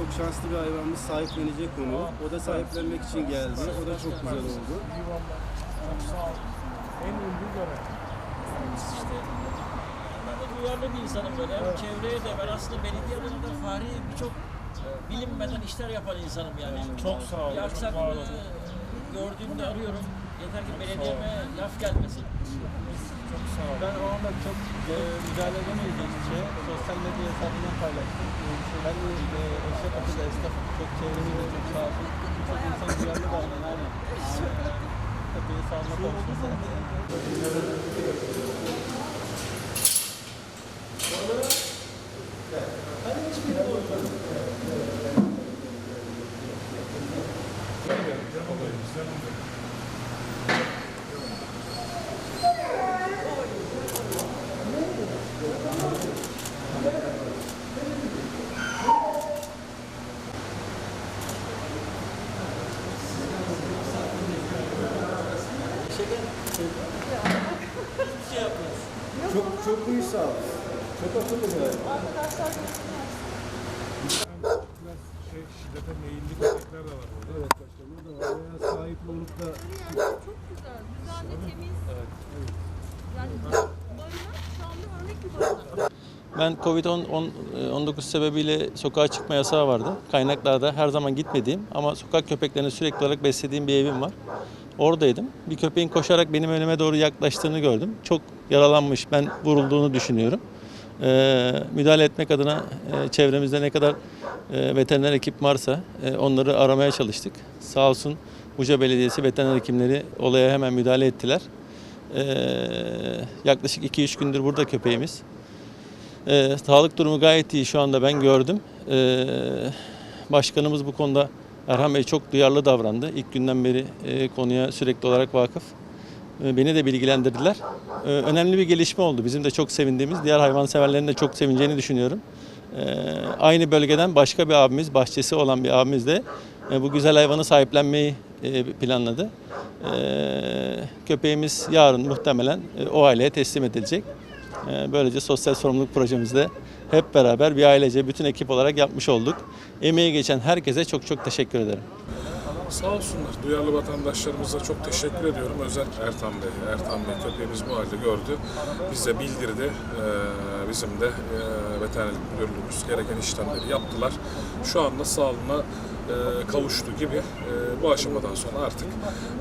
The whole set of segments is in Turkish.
çok şanslı bir hayvanımız sahiplenecek onu. O da sahiplenmek için geldi. O da çok güzel oldu. En uygun görev. İşte ben de duyarlı bir insanım böyle. Hem çevreye de ben aslında belediye alanında fahri birçok e, bilinmeden işler yapan insanım yani. Çok sağ olun. gördüğümde arıyorum. Yeter ki belediyeme laf gelmesin. Çok sağ ol. Ben o anda çok e, müdahale edemeyeceğim şey sosyal medya hesabından paylaştım. Ben de e, Eşrefpaşa'da esnafım çok çevremizde çok sağ olsun. Çok insan duyarlı davranan aynen. Köpeği sağlıkla konuşması. Çok çok iyi sağ ol. Çok akıllı bir hayvan. Biraz şey, şiddete meyilli köpekler de var burada. Evet başkanım. Da var. Veya sahip olup da Çok güzel, güzel ve temiz. Yani barınak şu anda örnek bir barınak. Ben Covid-19 sebebiyle sokağa çıkma yasağı vardı. Kaynaklarda her zaman gitmediğim ama sokak köpeklerini sürekli olarak beslediğim bir evim var. Oradaydım. Bir köpeğin koşarak benim önüme doğru yaklaştığını gördüm. Çok yaralanmış, ben vurulduğunu düşünüyorum. Ee, müdahale etmek adına e, çevremizde ne kadar e, veteriner ekip varsa e, onları aramaya çalıştık. Sağ olsun Buca Belediyesi veteriner hekimleri olaya hemen müdahale ettiler. Ee, yaklaşık 2-3 gündür burada köpeğimiz. Ee, sağlık durumu gayet iyi şu anda ben gördüm. Ee, başkanımız bu konuda Erhan Bey çok duyarlı davrandı. İlk günden beri e, konuya sürekli olarak vakıf. Ee, beni de bilgilendirdiler. Ee, önemli bir gelişme oldu. Bizim de çok sevindiğimiz, diğer hayvanseverlerin de çok sevineceğini düşünüyorum. Ee, aynı bölgeden başka bir abimiz, bahçesi olan bir abimiz de e, bu güzel hayvanı sahiplenmeyi e, planladı. Ee, köpeğimiz yarın muhtemelen e, o aileye teslim edilecek. Ee, Böylece sosyal sorumluluk projemizde hep beraber bir ailece bütün ekip olarak yapmış olduk. Emeği geçen herkese çok çok teşekkür ederim. Sağ olsunlar. Duyarlı vatandaşlarımıza çok teşekkür ediyorum. Özel Ertan Bey. Ertan Bey köpeğimiz bu halde gördü. Bize bildirdi. Ee, bizim de e, veterinerlik müdürlüğümüz gereken işlemleri yaptılar. Şu anda sağlığına kavuştu gibi e, bu aşamadan sonra artık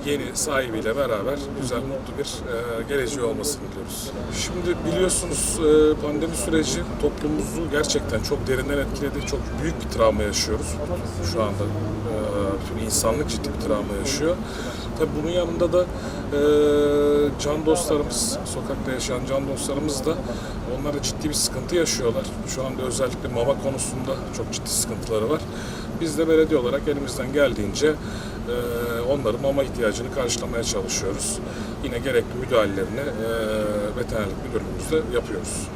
yeni sahibiyle beraber güzel, mutlu bir e, geleceği olmasını diliyoruz. Şimdi biliyorsunuz e, pandemi süreci toplumumuzu gerçekten çok derinden etkiledi. Çok büyük bir travma yaşıyoruz. Şu anda e, bütün insanlık ciddi bir travma yaşıyor. Tabii bunun yanında da e, can dostlarımız, sokakta yaşayan can dostlarımız da onlar da ciddi bir sıkıntı yaşıyorlar. Şu anda özellikle mama konusunda çok ciddi sıkıntıları var. Biz de belediye olarak elimizden geldiğince e, onların mama ihtiyacını karşılamaya çalışıyoruz. Yine gerekli müdahalelerini e, veterinerlik müdürlüğümüzde yapıyoruz.